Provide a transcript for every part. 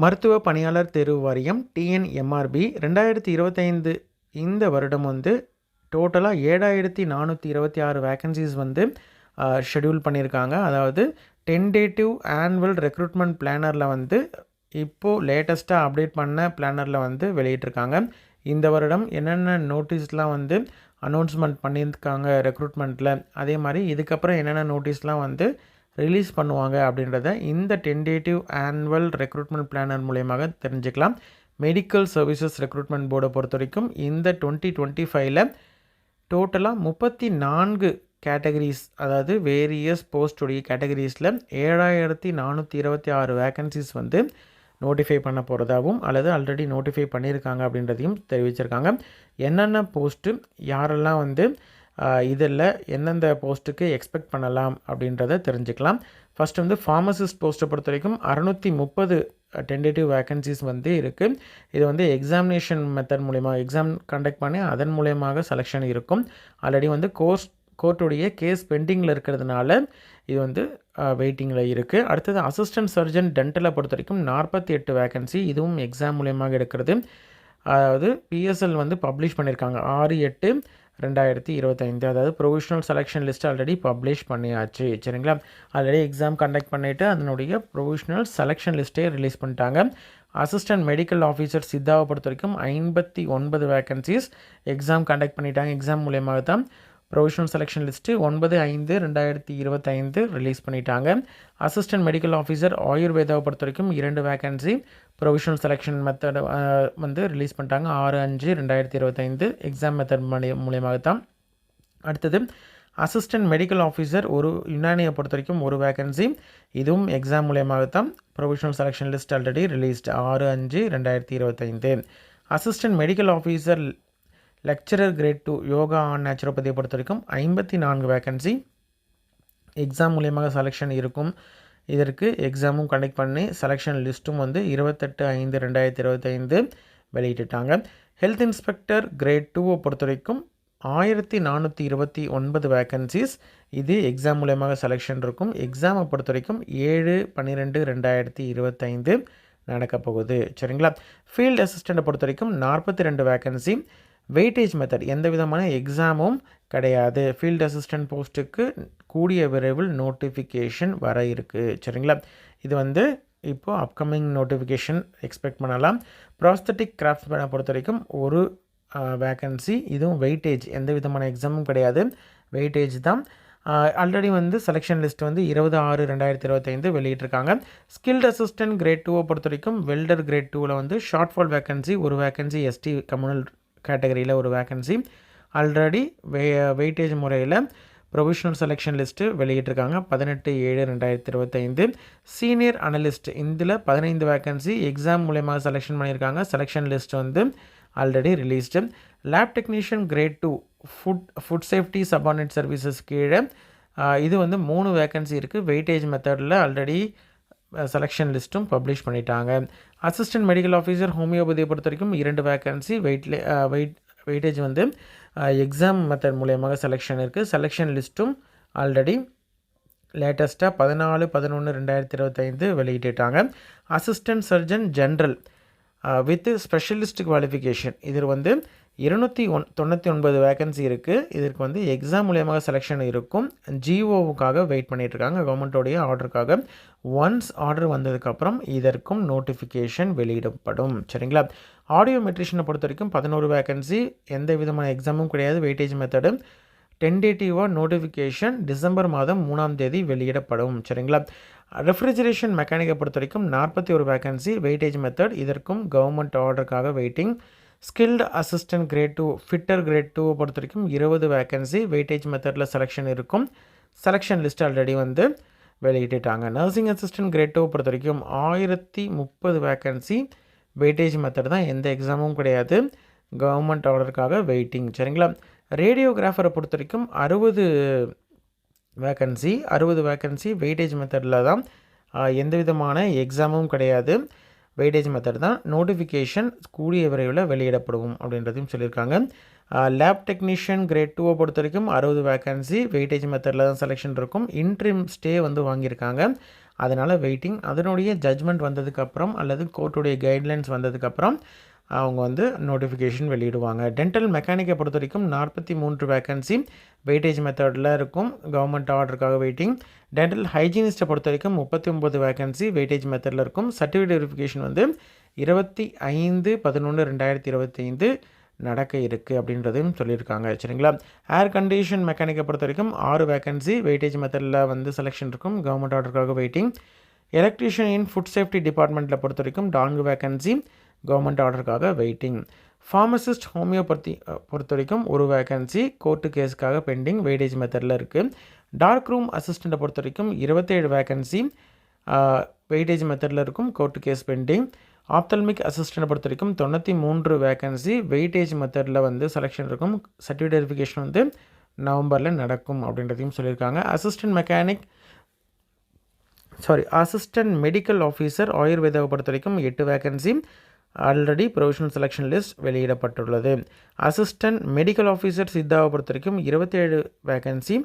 மருத்துவ பணியாளர் தேர்வு வாரியம் டிஎன்எம்ஆர்பி ரெண்டாயிரத்தி இருபத்தைந்து இந்த வருடம் வந்து டோட்டலாக ஏழாயிரத்தி நானூற்றி இருபத்தி ஆறு வேக்கன்சிஸ் வந்து ஷெடியூல் பண்ணியிருக்காங்க அதாவது டென்டேட்டிவ் ஆனுவல் ரெக்ரூட்மெண்ட் பிளானரில் வந்து இப்போது லேட்டஸ்ட்டாக அப்டேட் பண்ண பிளானரில் வந்து வெளியிட்டிருக்காங்க. இந்த வருடம் என்னென்ன நோட்டீஸ்லாம் வந்து அனௌன்ஸ்மெண்ட் பண்ணியிருக்காங்க ரெக்ரூட்மெண்ட்டில் அதே மாதிரி இதுக்கப்புறம் என்னென்ன நோட்டீஸ்லாம் வந்து ரிலீஸ் பண்ணுவாங்க அப்படின்றத இந்த டென்டேட்டிவ் ஆனுவல் ரெக்ரூட்மெண்ட் பிளானர் மூலயமாக தெரிஞ்சுக்கலாம். மெடிக்கல் சர்வீசஸ் ரெக்ரூட்மெண்ட் போர்டை பொறுத்த வரைக்கும் இந்த டுவெண்ட்டி டுவெண்ட்டி ஃபைவ்ல டோட்டலாக முப்பத்தி நான்கு கேட்டகரிஸ் அதாவது வேரியஸ் போஸ்டுடைய கேட்டகரிஸில் ஏழாயிரத்தி நானூற்றி இருபத்தி ஆறு வேக்கன்சிஸ் வந்து நோட்டிஃபை பண்ண போகிறதாகவும் அல்லது ஆல்ரெடி நோட்டிஃபை பண்ணியிருக்காங்க அப்படின்றதையும் தெரிவிச்சிருக்காங்க. என்னென்ன போஸ்ட்டு யாரெல்லாம் வந்து இதில் எந்தெந்த போஸ்ட்டுக்கு எக்ஸ்பெக்ட் பண்ணலாம் அப்படின்றத தெரிஞ்சுக்கலாம். ஃபஸ்ட் வந்து ஃபார்மசிஸ்ட் போஸ்ட்டை பொறுத்த வரைக்கும் அறநூற்றி முப்பது டென்டேட்டிவ் வேக்கன்சிஸ் வந்து இருக்குது இது வந்து எக்ஸாமினேஷன் மெத்தட் மூலயமா எக்ஸாம் கண்டக்ட் பண்ணி அதன் மூலயமாக செலெக்ஷன் இருக்கும். ஆல்ரெடி வந்து கோர்ஸ் கோர்ட்டுடைய கேஸ் பெண்டிங்கில் இருக்கிறதுனால இது வந்து வெயிட்டிங்கில் இருக்குது அடுத்தது அசிஸ்டன்ட் சர்ஜன் டென்டலை பொறுத்த வரைக்கும் நாற்பத்தி எட்டு வேக்கன்சி இதுவும் எக்ஸாம் மூலயமாக எடுக்கிறது. அதாவது பிஎஸ்எல் வந்து பப்ளிஷ் பண்ணியிருக்காங்க ஆறு எட்டு ரெண்டாயிரத்தி இருபத்தைந்து. அதாவது provisional selection list already publish பண்ணியாச்சு. சரிங்களா? ஆல்ரெடி எக்ஸாம் கண்டக்ட் பண்ணிவிட்டு அதனுடைய ப்ரொவிஷனல் செலெக்ஷன் லிஸ்ட்டே ரிலீஸ் பண்ணிட்டாங்க. அசிஸ்டன்ட் மெடிக்கல் ஆஃபீஸர் சித்தாவை பொறுத்த வரைக்கும் ஐம்பத்தி ஒன்பது வேக்கன்சிஸ் எக்ஸாம் கண்டக்ட் பண்ணிட்டாங்க. எக்ஸாம் மூலியமாக தான் ப்ரொவிஷனல் செலெக்ஷன் லிஸ்ட்டு ஒன்பது ஐந்து ரெண்டாயிரத்தி இருபத்தைந்து ரிலீஸ் பண்ணிட்டாங்க. அசிஸ்டன்ட் மெடிக்கல் ஆஃபீஸர் ஆயுர்வேதாவை பொறுத்த வரைக்கும் இரண்டு வேகன்சி ப்ரொவிஷனல் செலெக்ஷன் மெத்தட் வந்து ரிலீஸ் பண்ணிட்டாங்க. ஆறு அஞ்சு ரெண்டாயிரத்தி இருபத்தைந்து எக்ஸாம் மெத்தட் மூலியமாக தான் அடுத்தது அசிஸ்டன்ட் மெடிக்கல் ஆஃபீஸர் ஒரு யுனானியை பொறுத்த வரைக்கும் ஒரு வேகன்சி இதுவும் எக்ஸாம் மூலியமாக தான் provisional selection list already released ஆறு அஞ்சு ரெண்டாயிரத்தி இருபத்தைந்து. Assistant medical officer lecturer grade two yoga and நேச்சுரோபதியை பொறுத்த வரைக்கும் ஐம்பத்தி நான்கு வேக்கன்சி எக்ஸாம் மூலியமாக செலெக்ஷன் இருக்கும். இதற்கு எக்ஸாமும் கண்டக்ட் பண்ணி செலெக்ஷன் லிஸ்ட்டும் வந்து இருபத்தெட்டு ஐந்து ரெண்டாயிரத்தி இருபத்தைந்து வெளியிட்டுட்டாங்க. ஹெல்த் இன்ஸ்பெக்டர் கிரேட் டூவை பொறுத்த வரைக்கும் ஆயிரத்தி நானூற்றி இருபத்தி ஒன்பது வேக்கன்சிஸ் இது எக்ஸாம் மூலயமாக செலெக்ஷன் இருக்கும். எக்ஸாமை பொறுத்த வரைக்கும் ஏழு பன்னிரெண்டு ரெண்டாயிரத்தி இருபத்தைந்து நடக்க போகுது சரிங்களா? ஃபீல்டு அசிஸ்டண்ட்டை பொறுத்த வரைக்கும் நாற்பத்தி ரெண்டு வேக்கன்சி வெயிட்டேஜ் மெத்தட் எந்த விதமான எக்ஸாமும் கிடையாது. ஃபீல்டு அசிஸ்டன்ட் போஸ்ட்டுக்கு கூடிய விரைவில் நோட்டிஃபிகேஷன் வர இருக்குது சரிங்களா? இது வந்து இப்போது அப்கமிங் நோட்டிஃபிகேஷன் எக்ஸ்பெக்ட் பண்ணலாம். ப்ராஸ்தட்டிக் கிராஃப்ட்மேனை பொறுத்த வரைக்கும் ஒரு வேக்கன்சி இதுவும் வெயிட்டேஜ் எந்த விதமான எக்ஸாமும் கிடையாது. வெயிட்டேஜ் தான். ஆல்ரெடி வந்து செலெக்ஷன் லிஸ்ட் வந்து இருபது ஆறு ரெண்டாயிரத்தி இருபத்தைந்து வெளியிட்டிருக்காங்க. ஸ்கில்ட் அசிஸ்டன்ட் கிரேட் டூவை பொறுத்த வரைக்கும் வெல்டர் கிரேட் டூவில் வந்து ஷார்ட் ஃபால் வேக்கன்சி ஒரு வேக்கன்சி எஸ்டி கம்யூனல் கேட்டகரியில் ஒரு வேக்கன்சி ஆல்ரெடி வெ வெயிட்டேஜ் முறையில் ப்ரொவிஷனல் செலெக்ஷன் லிஸ்ட்டு வெளியிட்டிருக்காங்க. பதினெட்டு ஏழு ரெண்டாயிரத்தி இருபத்தைந்து. சீனியர் அனலிஸ்ட் இதில் பதினைந்து வேக்கன்சி எக்ஸாம் மூலயமா செலெக்ஷன் பண்ணியிருக்காங்க. செலெக்ஷன் லிஸ்ட் வந்து already released lab technician grade two food food safety subordinate services கீழே uh, இது வந்து மூணு வேக்கன்சி இருக்குது வெயிட்டேஜ் மெத்தடில் ஆல்ரெடி செலெக்ஷன் லிஸ்ட்டும் பப்ளிஷ் பண்ணிட்டாங்க. அசிஸ்டன்ட் மெடிக்கல் ஆஃபீஸர் ஹோமியோபதியை பொறுத்த வரைக்கும் இரண்டு வேக்கன்சி வெயிட்லே வெயிட் வெயிட்டேஜ் வந்து எக்ஸாம் மெத்தட் மூலயமாக செலெக்ஷன் இருக்குது செலெக்ஷன் லிஸ்ட்டும் ஆல்ரெடி லேட்டஸ்ட்டாக பதினாலு பதினொன்று ரெண்டாயிரத்தி இருபத்தைந்து வெளியிட்டுட்டாங்க assistant surgeon general with specialist qualification இதில் வந்து இருநூற்றி ஒன் தொண்ணூற்றி ஒன்பது வேகன்சி இருக்குது இதற்கு வந்து எக்ஸாம் மூலியமாக செலெக்ஷன் இருக்கும். ஜிஓவுக்காக வெயிட் பண்ணிகிட்ருக்காங்க கவர்மெண்ட்டோடைய ஆர்டருக்காக ஒன்ஸ் ஆர்டர் வந்ததுக்கப்புறம் இதற்கும் நோட்டிஃபிகேஷன் வெளியிடப்படும். சரிங்களா? ஆடியோ மெட்ரிஷனை பொறுத்த வரைக்கும் பதினோரு வேகன்சி எந்த விதமான எக்ஸாமும் கிடையாது. வெயிட்டேஜ் மெத்தடு டென்டேட்டிவாக நோட்டிஃபிகேஷன் டிசம்பர் மாதம் மூணாம் தேதி வெளியிடப்படும். சரிங்களா? ரெஃப்ரிஜரேஷன் மெக்கானிக்கை பொறுத்த வரைக்கும் நாற்பத்தி ஒரு வேகன்சி வெயிட்டேஜ் மெத்தட் இதற்கும் government ஆர்டருக்காக waiting skilled assistant grade two fitter grade டூவை பொறுத்த வரைக்கும் இருபது வேக்கன்சி வெயிட்டேஜ் மெத்தடில் செலெக்ஷன் இருக்கும். செலெக்ஷன் லிஸ்ட் ஆல்ரெடி வந்து வெளியிட்டுட்டாங்க. நர்சிங் அசிஸ்டன்ட் கிரேட் டூவை பொறுத்த வரைக்கும் ஆயிரத்தி முப்பது வேக்கன்சி வெயிட்டேஜ் மெத்தட் தான். எந்த எக்ஸாமும் கிடையாது. கவர்மெண்ட் ஆர்டருக்காக வெயிட்டிங் சரிங்களா? ரேடியோகிராஃபரை பொறுத்த வரைக்கும் அறுபது வேக்கன்சி அறுபது வேக்கன்சி வெயிட்டேஜ் மெத்தடில் தான் எந்த விதமான எக்ஸாமும் கிடையாது. வெயிட்டேஜ் மெத்தட் தான் நோட்டிஃபிகேஷன் கூடிய விரைவில் வெளியிடப்படும் அப்படின்றதையும் சொல்லியிருக்காங்க. லேப் டெக்னீஷியன் கிரேட் டூவை பொறுத்த வரைக்கும் அறுபது வேக்கன்சி வெயிட்டேஜ் மெத்தடில் தான் செலெக்ஷன் இருக்கும். இன்ட்ரிம் ஸ்டே வந்து வாங்கியிருக்காங்க. அதனால் வெயிட்டிங் அதனுடைய ஜட்ஜ்மெண்ட் வந்ததுக்கப்புறம் அல்லது கோர்ட்டுடைய கைட்லைன்ஸ் வந்ததுக்கப்புறம் அவங்க வந்து நோட்டிஃபிகேஷன் வெளியிடுவாங்க. டென்டல் மெக்கானிக்கை பொறுத்த வரைக்கும் நாற்பத்தி மூன்று வேக்கன்சி வெயிட்டேஜ் மெத்தடில் இருக்கும். கவர்மெண்ட் ஆர்டருக்காக வெயிட்டிங் டென்டல் ஹைஜீனிஸ்ட்டை பொறுத்த வரைக்கும் முப்பத்தி ஒம்பது வேக்கன்சி வெயிட்டேஜ் மெத்தடில் இருக்கும். சர்டிஃபிகேட் வெரிஃபிகேஷன் வந்து இருபத்தி ஐந்து பதினொன்று ரெண்டாயிரத்தி இருபத்தி ஐந்து நடக்க இருக்குது அப்படின்றதையும் சொல்லியிருக்காங்க. சரிங்களா? ஏர் கண்டிஷன் மெக்கானிக்கை பொறுத்த வரைக்கும் ஆறு வேக்கன்சி வெயிட்டேஜ் மெத்தடில் வந்து செலெக்ஷன் இருக்கும். Government ஆர்டருக்காக waiting electrician in food safety டிபார்ட்மெண்ட்டில் பொறுத்த வரைக்கும் நான்கு வேக்கன்சி கவர்மெண்ட் ஆர்டருக்காக வெயிட்டிங் ஃபார்மசிஸ்ட் ஹோமியோபதி பொறுத்த வரைக்கும் ஒரு வேக்கன்சி கோர்ட்டு கேஸுக்காக பெண்டிங் வெயிட்டேஜ் மெத்தடில் இருக்குது டார்க் ரூம் அசிஸ்டண்ட்டை பொறுத்த வரைக்கும் இருபத்தேழு வேகன்சி வெயிட்டேஜ் மெத்தடில் இருக்கும் கோர்ட்டு கேஸ் பெண்டிங் ஆப்தல்மிக் அசிஸ்டண்ட்டை பொறுத்த வரைக்கும் தொண்ணூற்றி மூன்று வேகன்சி வெயிட்டேஜ் மெத்தடில் வந்து செலெக்ஷன் இருக்கும். சர்டிஃபிகேட் வெரிஃபிகேஷன் வந்து நவம்பரில் நடக்கும் அப்படின்றதையும் சொல்லியிருக்காங்க. Assistant mechanic sorry assistant medical officer ஆயுர்வேதாவை பொறுத்த வரைக்கும் எட்டு vacancy already provisional selection list வெளியிடப்பட்டுள்ளது. அசிஸ்டன்ட் மெடிக்கல் ஆஃபீஸர் சித்தாவை பொறுத்த வரைக்கும் இருபத்தேழு வேகன்சி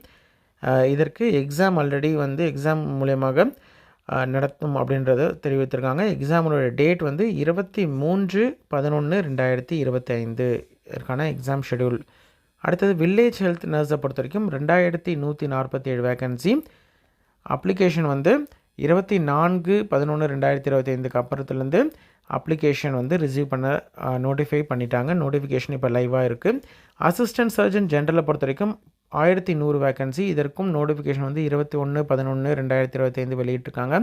இதற்கு எக்ஸாம் ஆல்ரெடி வந்து எக்ஸாம் மூலயமாக நடத்தும் அப்படின்றத தெரிவித்திருக்காங்க. எக்ஸாமோட டேட் வந்து இருபத்தி மூன்று பதினொன்று ரெண்டாயிரத்தி இருபத்தி ஐந்து இதற்கான எக்ஸாம் ஷெடியூல் அடுத்தது வில்லேஜ் ஹெல்த் நர்ஸை பொறுத்த வரைக்கும் ரெண்டாயிரத்தி நூற்றி நாற்பத்தி ஏழு வேகன்சி அப்ளிகேஷன் வந்து இருபத்தி நான்கு பதினொன்று ரெண்டாயிரத்தி இருபத்தி ஐந்துக்கு அப்புறத்துலேருந்து அப்ளிகேஷன் வந்து ரிசீவ் பண்ண நோட்டிஃபை பண்ணிட்டாங்க. நோட்டிஃபிகேஷன் இப்போ லைவாக இருக்குது அசிஸ்டன்ட் சர்ஜன் ஜென்ரலை பொறுத்த வரைக்கும் ஆயிரத்தி நூறு வேக்கன்சி இதற்கும் நோட்டிஃபிகேஷன் வந்து இருபத்தி ஒன்று பதினொன்று ரெண்டாயிரத்தி இருபத்தைந்து வெளியிட்டிருக்காங்க.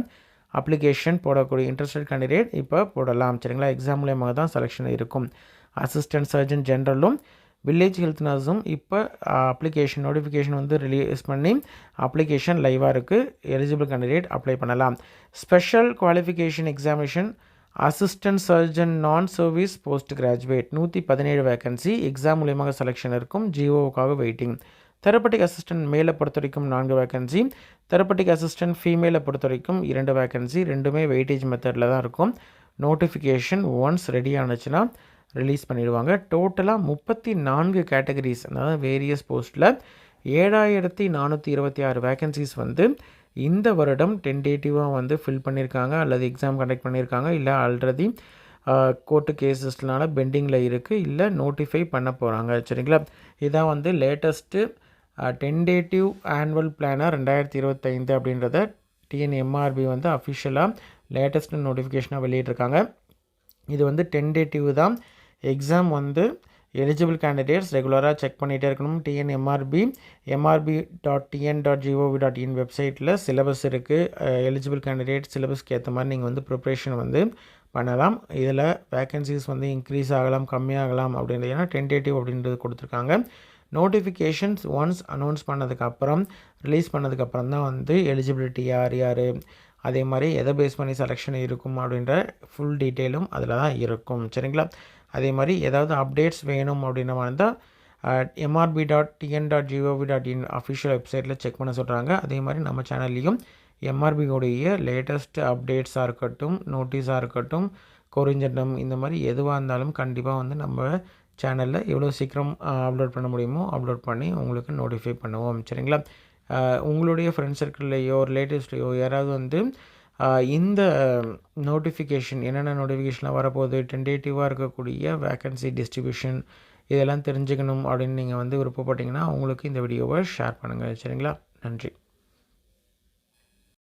அப்ளிகேஷன் போடக்கூடிய இன்ட்ரெஸ்டட் கேண்டிடேட் இப்போ போடலாம். சரிங்களா? எக்ஸாம் மூலியமாக தான் செலெக்ஷன் இருக்கும். அசிஸ்டன்ட் சர்ஜன் ஜென்ரலும் வில்லேஜ் ஹெல்த் நர்ஸும் இப்போ அப்ளிகேஷன் நோட்டிஃபிகேஷன் வந்து ரிலீஸ் பண்ணி அப்ளிகேஷன் லைவாக இருக்குது எலிஜிபிள் கேண்டிடேட் அப்ளை பண்ணலாம். Special qualification examination assistant surgeon non service post graduate நூற்றி பதினேழு வேக்கன்சி எக்ஸாம் மூலியமாக செலெக்ஷன் இருக்கும். ஜிஓவுக்காக வெயிட்டிங். தெரப்பட்டிக் அசிஸ்டன்ட் மேலே பொறுத்த வரைக்கும் நான்கு வேக்கன்சி தெரப்பட்டிக் அசிஸ்டன்ட் ஃபீமேலை பொறுத்த வரைக்கும் இரண்டு வேக்கன்சி ரெண்டுமே வெயிட்டேஜ் மெத்தடில் தான் இருக்கும். நோட்டிஃபிகேஷன் ஒன்ஸ் ரெடி ஆனுச்சுன்னா ரிலீஸ் பண்ணிடுவாங்க. டோட்டலாக முப்பத்தி நான்கு கேட்டகரிஸ் அதாவது வேரியஸ் போஸ்ட்டில் ஏழாயிரத்தி நானூற்றி இருபத்தி ஆறு வேகன்சிஸ் வந்து இந்த வருடம் டென்டேட்டிவாக வந்து ஃபில் பண்ணியிருக்காங்க அல்லது எக்ஸாம் கண்டக்ட் பண்ணியிருக்காங்க இல்லை ஆல்ரெடி கோர்ட்டு கேசஸ்னால பெண்டிங்கில் இருக்குது இல்லை நோட்டிஃபை பண்ண போகிறாங்க சரிங்களா? இதான் வந்து லேட்டஸ்ட்டு டென்டேட்டிவ் ஆனுவல் பிளானாக ரெண்டாயிரத்தி இருபத்தைந்து அப்படின்றத டிஎன்எம்ஆர்பி வந்து அஃபிஷியலாக லேட்டஸ்ட்டு நோட்டிஃபிகேஷனாக வெளியிட்ருக்காங்க இது வந்து டென்டேட்டிவ் தான். எக்ஸாம் வந்து எலிஜிபிள் கேண்டிடேட்ஸ் ரெகுலராக செக் பண்ணிகிட்டே இருக்கணும். TNMRB MRB dot TN dot GOV dot in வெப்சைட்டில் சிலபஸ் இருக்குது எலிஜிபிள் கேண்டிடேட் சிலபஸ்க்கு ஏற்ற மாதிரி நீங்கள் வந்து ப்ரிப்ரேஷன் வந்து பண்ணலாம். இதில் வேக்கன்சிஸ் வந்து இன்க்ரீஸ் ஆகலாம் கம்மியாகலாம் அப்படின்றது. ஏன்னா டென்டேட்டிவ் அப்படின்றது கொடுத்துருக்காங்க. நோட்டிஃபிகேஷன்ஸ் ஒன்ஸ் அனௌன்ஸ் பண்ணதுக்கப்புறம் ரிலீஸ் பண்ணதுக்கப்புறம் தான் வந்து எலிஜிபிலிட்டி யார் யார்? அதே மாதிரி எதை பேஸ் பண்ணி செலெக்ஷன் இருக்கும் அப்படின்ற ஃபுல் டீட்டெயிலும் அதில் தான் இருக்கும். சரிங்களா? அதே மாதிரி ஏதாவது அப்டேட்ஸ் வேணும் அப்படின்ற மாதிரி MRB dot TN dot GOV dot in official வெப்சைட்டில் செக் பண்ண சொல்கிறாங்க அதே மாதிரி நம்ம சேனல்லையும் எம்ஆர்பியோடைய லேட்டஸ்ட் அப்டேட்ஸாக இருக்கட்டும் நோட்டீஸாக இருக்கட்டும் கொரிஞ்சட்டம் இந்த மாதிரி எதுவாக இருந்தாலும் கண்டிப்பாக வந்து நம்ம சேனலில் எவ்வளோ சீக்கிரம் அப்லோட் பண்ண முடியுமோ அப்லோட் பண்ணி உங்களுக்கு நோட்டிஃபை பண்ணுவோம். சரிங்களா? உங்களுடைய ஃப்ரெண்ட் சர்க்கிள்லையோ ரிலேட்டிவ்ஸ்லையோ யாராவது வந்து இந்த நோட்டிஃபிகேஷன் என்னென்ன நோட்டிஃபிகேஷன்லாம் வரப்போகுது? டென்டேட்டிவாக இருக்கக்கூடிய வேக்கன்சி டிஸ்ட்ரிபியூஷன் இதெல்லாம் தெரிஞ்சுக்கணும் அப்படின்னு நீங்கள் வந்து விருப்பப்பட்டீங்கன்னா உங்களுக்கு இந்த வீடியோவை ஷேர் பண்ணுங்கள் சரிங்களா? நன்றி.